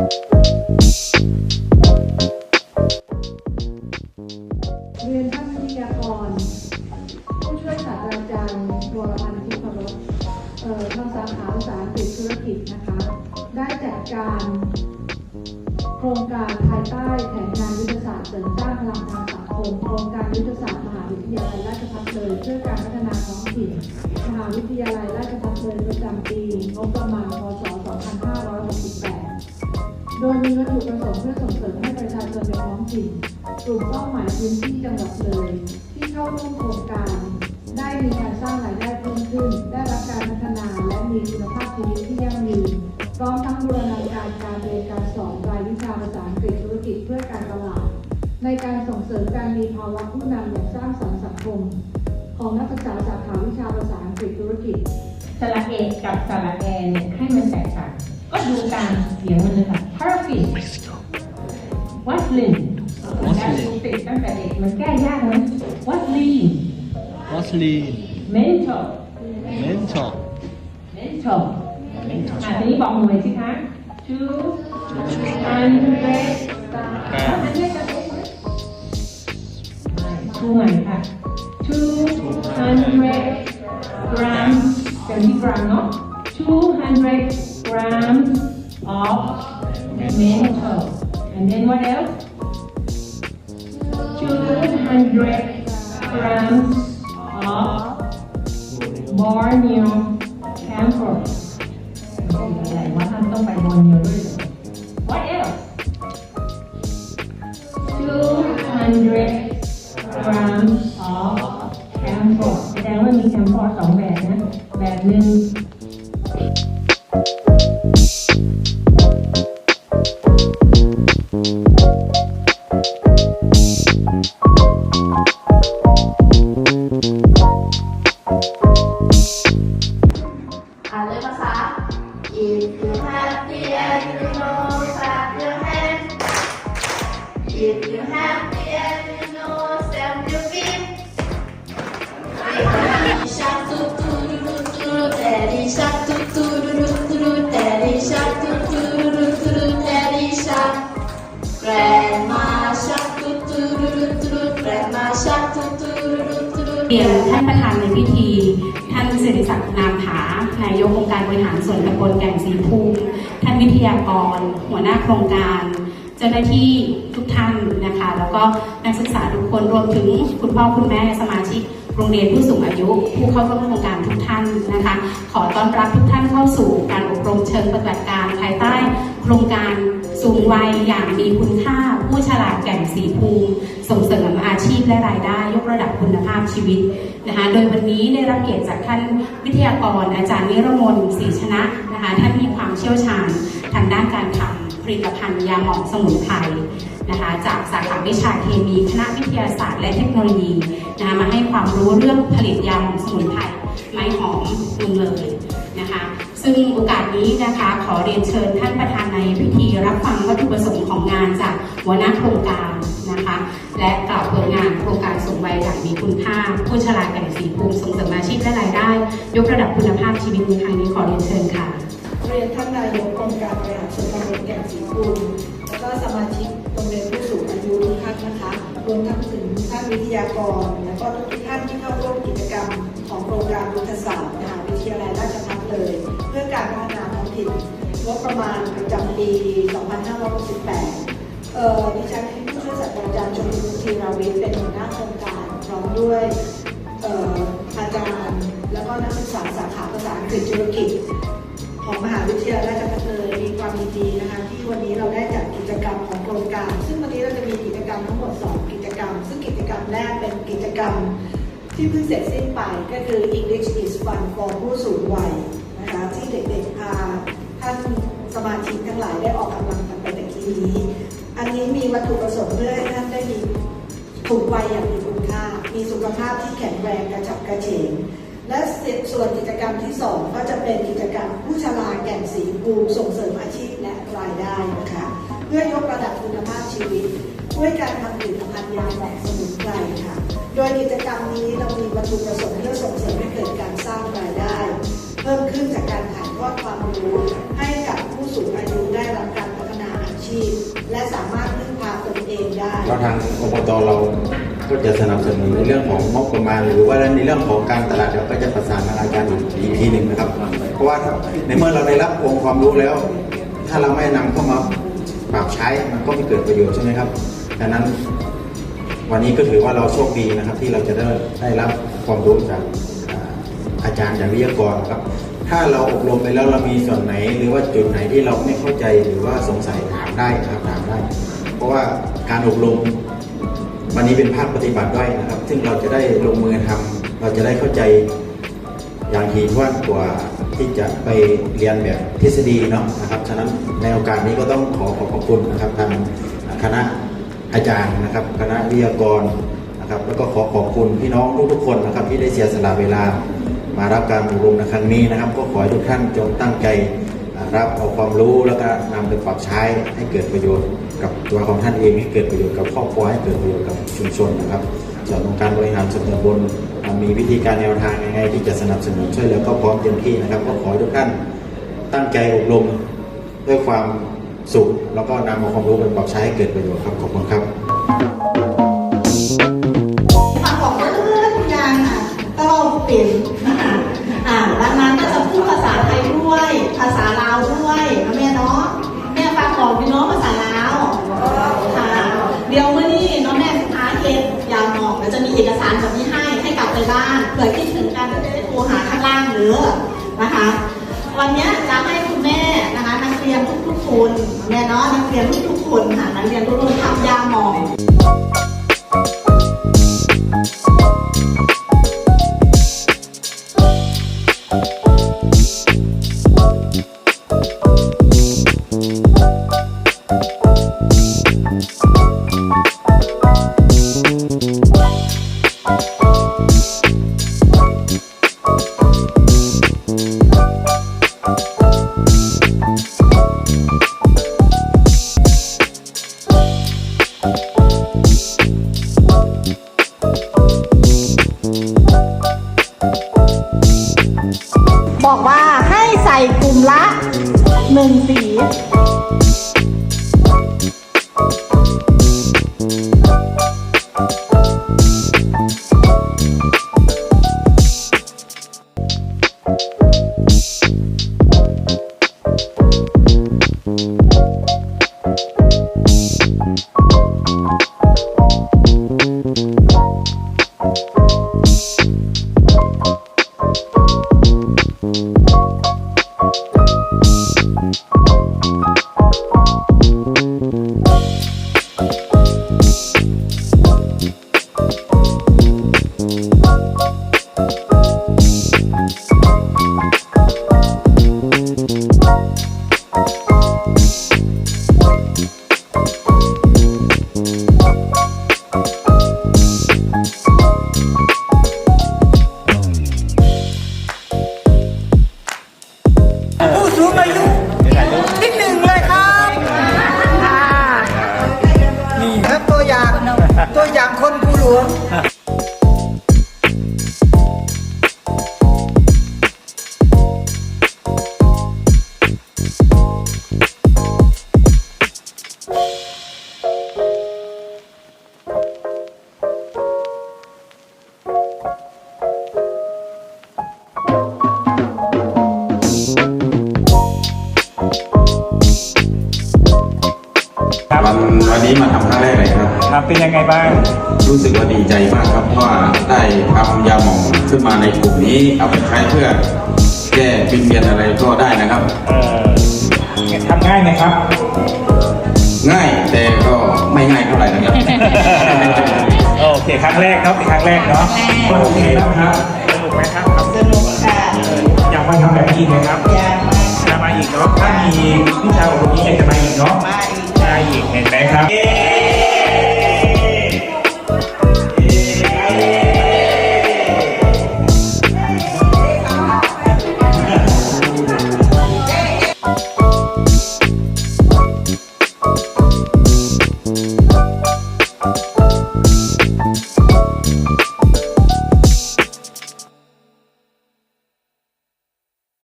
เรียนท่านวิทยากร ผู้ช่วยศาสตราจารย์วรพันธ์ทิพย์รสเอ่อทางสาขาภาษาอังกฤษธุรกิจนะคะ ได้จัดการโครงการภายใต้แผนงานยุทธศาสตร์เสริมสร้างพลังทางสังคมโครงการยุทธศาสตร์มหาวิทยาลัยราชภัฏเลยเพื่อการพัฒนาท้องถิ่นมหาวิทยาลัยราชภัฏเลยประจำปีงบประมาณพศ 2568 โดยมีวัตถุประสงค์เพื่อส่งเสริมให้ประชาชนในท้องถิ่นกลุ่มเป้าหมายพื้นที่จังหวัดเลย ที่เข้าร่วมโครงการ ได้มีการสร้างรายได้เพิ่มขึ้น ได้รับการพัฒนาและมีคุณภาพชีวิตที่ยั่งยืนพร้อมทั้งบูรณาการการเรียนการสอนรายวิชาภาษาอังกฤษธุรกิจเพื่อการตลาด ในการส่งเสริมการมีภาวะผู้นำอย่างสร้างสรรค์สังคม ของนักศึกษาสาขาวิชาภาษาอังกฤษธุรกิจสระเอกกับสระแอเนี่ยให้มันแตกต่างก็ดูการเสียงมันเลยค่ะ perfect วัดลินการดูติดตั้งแต่เด็กมันแก้ยากนะวัดลีน Vaseline mental Mentor mental Mentor อ่ะทีนี้บอกหน่วยสิคะ two hundred แปด ชูใหม่ค่ะ two hundred grams เป็นที่กรัมเนาะ two hundred grams of mental and then what else two hundred grams of Borneo camphor อะไรว่าท่านต้องไปบอร์เนียวด้วยเหร What else 200 grams of camphor แสดงว่ามี camphor สองแบบนะ แบบหนึ่ง เรียนท่านประธานในพิธี ท่านสิริศักดิ์นามผานายกองค์การบริหารส่วนตำบลแก่งสีภูมิท่านวิทยากร หัวหน้าโครงการ เจ้าหน้าที่ทุกท่านนะคะ แล้วก็นักศึกษาทุกคนรวมถึงคุณพ่อคุณแม่สมาชิกโรงเรียนผู้สูงอายุผู้เข้าร่วมโครงการทุกท่านนะคะ ขอต้อนรับทุกท่านเข้าสู่การอบรมเชิงปฏิบัติการภายใต้โครงการสูงวัยอย่างมีคุณค่า ผู้ฉลาดแก่งสีภูมิ ส่งเสริมอาชีพและรายได้ วิตนะคะโดยวันนี้ได้รับเกียรติจากท่านวิทยากร อาจารย์นิรมนศรีชนะนะคะท่านมีความเชี่ยวชาญทางด้านการทำผลิตภัณฑ์ยาหมองสมุนไพรนะคะจากสาขาวิชาเคมีคณะวิทยาศาสตร์และเทคโนโลยีนะคะมาให้ความรู้เรื่องผลิตยาหมองสมุนไพรไม้หอมลุงเลยนะคะซึ่งโอกาสนี้นะคะขอเรียนเชิญท่านประธานในพิธีรับฟังวัตถุประสงค์ของงานจากหัวหน้าโครงการนะคะและกล่าวเปิดงานโครงการ วัยอย่างมีคุณค่าผู้ฉลาแก่งสีภูมิส่งเสริมอาชีพและรายได้ ยกระดับคุณภาพชีวิตในครั้งนี้ขอเรียนเชิญค่ะ เรียนท่านนายกองค์การบริหารส่วนตำบลแก่งสีภูมิแล้วก็สมาชิกโรงเรียนผู้สูงอายุทุกท่านนะคะรวมทั้งถึงท่านวิทยากร และก็ทุกท่านที่เข้าร่วมกิจกรรม ของโครงการยุทธศาสตร์มหาวิทยาลัยราชภัฏเลย เพื่อการพัฒนาท้องถิ่นงบประมาณประจำปี 2568เอ่อดิฉันผู้ช่วยศาสตราจารย์ชมพูธีราวิทย์เป็นหัวหน้าโครง ด้วยอาจารย์ แล้วก็นักศึกษาสาขาภาษาอังกฤษธุรกิจ ของมหาวิทยาลัยราชภัฏเลยมีความดีนะคะที่วันนี้เราได้จัดกิจกรรมของโครงการ ซึ่งวันนี้เราจะมีกิจกรรมทั้งหมด 2 กิจกรรม ซึ่งกิจกรรมแรกเป็นกิจกรรมที่เพิ่งเสร็จสิ้นไปก็คือ English is fun for ผู้สูงวัยนะคะที่เด็กๆพาท่านสมาชิกทั้งหลายได้ออกกำลังกันไปในที่นี้ อันนี้มีวัตถุประสงค์เพื่อให้ท่านได้มีถูกวัยอย่างมีคุณค่า มีสุขภาพที่แข็งแรงกระฉับกระเฉง และส่วนกิจกรรมที่ 2 ก็จะเป็นกิจกรรมผู้ชราแก่นสีภูมิส่งเสริมอาชีพและรายได้นะคะ เพื่อยกระดับคุณภาพชีวิต ด้วยการทำผลิตภัณฑ์ยาแบบสมุนไพรค่ะ โดยกิจกรรมนี้เรามีวัตถุประสงค์เพื่อส่งเสริมให้เกิดการสร้างรายได้ เพิ่มขึ้นจากการถ่ายทอดความรู้ให้กับผู้สูงอายุได้รับการพัฒนาอาชีพ และสามารถพึ่งพาตนเองได้เราทางอบตเรา ก็จะสนับสนุนในเรื่องของงบประมาณ หรือว่าในเรื่องของการตลาดเราก็จะประสานทาอาจารย์อีกทีหนึ่งนะครับ เพราะว่าในเมื่อเราได้รับองค์ความรู้แล้ว ถ้าเราไม่นำเข้ามาปรับใช้มันก็ไม่เกิดประโยชน์ใช่ไหมครับดังนั้นวันนี้ก็ถือว่าเราโชคดีนะครับที่เราจะได้ได้รับความรู้จากอาจารย์จากวิทยากรครับ ถ้าเราอบรมไปแล้วเรามีส่วนไหน หรือว่าจุดไหนที่เราไม่เข้าใจหรือว่าสงสัยถามได้นะครับถามได้ เพราะว่าการอบรม วันนี้เป็นภาคปฏิบัติด้วยนะครับ ซึ่งเราจะได้ลงมือทำเราจะได้เข้าใจอย่างถี่ถ้วนกว่าที่จะไปเรียนแบบทฤษฎีเนาะนะครับ ฉะนั้นในโอกาสนี้ก็ต้องขอขอบพระคุณนะครับทางคณะอาจารย์นะครับ คณะวิทยากรนะครับแล้วก็ขอขอบคุณพี่น้องทุกๆคนนะครับ ที่ได้เสียสละเวลามารับการอบรมในครั้งนี้นะครับ ก็ขอให้ทุกท่านจงตั้งใจรับเอาความรู้แล้วก็นำไปปรับใช้ให้เกิดประโยชน์ กับตัวของท่านเองให้เกิดประโยชน์กับครอบครัวให้เกิดประโยชน์กับชุมชนนะครับ ส่วนองการบริหารส่วนตำบลมีวิธีการแนวทางยังไงที่จะสนับสนุนช่วยเหลือก็พร้อมเต็มที่นะครับ ก็ขอให้ทุกท่านตั้งใจอบรมด้วยความสุขแล้วก็นำเอาความรู้ไปปรับใช้ให้เกิดประโยชน์ครับขอบคุณครับฟังบอกว่าเออทุกอย่างอะก็เปลี่ยนอ่าดังนั้นก็จะพูดภาษาไทยด้วยภาษาลาวด้วย นะคะ วันนี้จะให้คุณแม่นะคะนักเรียนทุกๆคนแม่เนาะนักเรียนทุกๆคนค่ะนักเรียนทุกคนทำยาหมอง ใส่กลุ่มละหนึ่งสี วันวันนี้มาทำครั้งแรกเลยครับ ครับเป็นยังไงบ้าง รู้สึกว่าดีใจมากครับเพราะว่าได้ทำยาหม่องขึ้นมาในกลุ่มนี้ เอาไปใช้เพื่อแก้วิงเวียนอะไรก็ได้นะครับ เอ่อทำง่ายไหมครับ ง่ายแต่ก็ไม่ง่ายเท่าไหร่นะครับ โอเคครั้งแรกเนาะเป็นครั้งแรกเนาะโอเคแล้วครับสนุกไหมครับสนุกค่ะอยากมาทำแบบนี้อีกไหมครับอยากมาจะมาอีกเนาะถ้ามีวิชาอบรมนี้อยากจะมาอีกเนาะมาอีก ได้อีกเห็นไหมครับ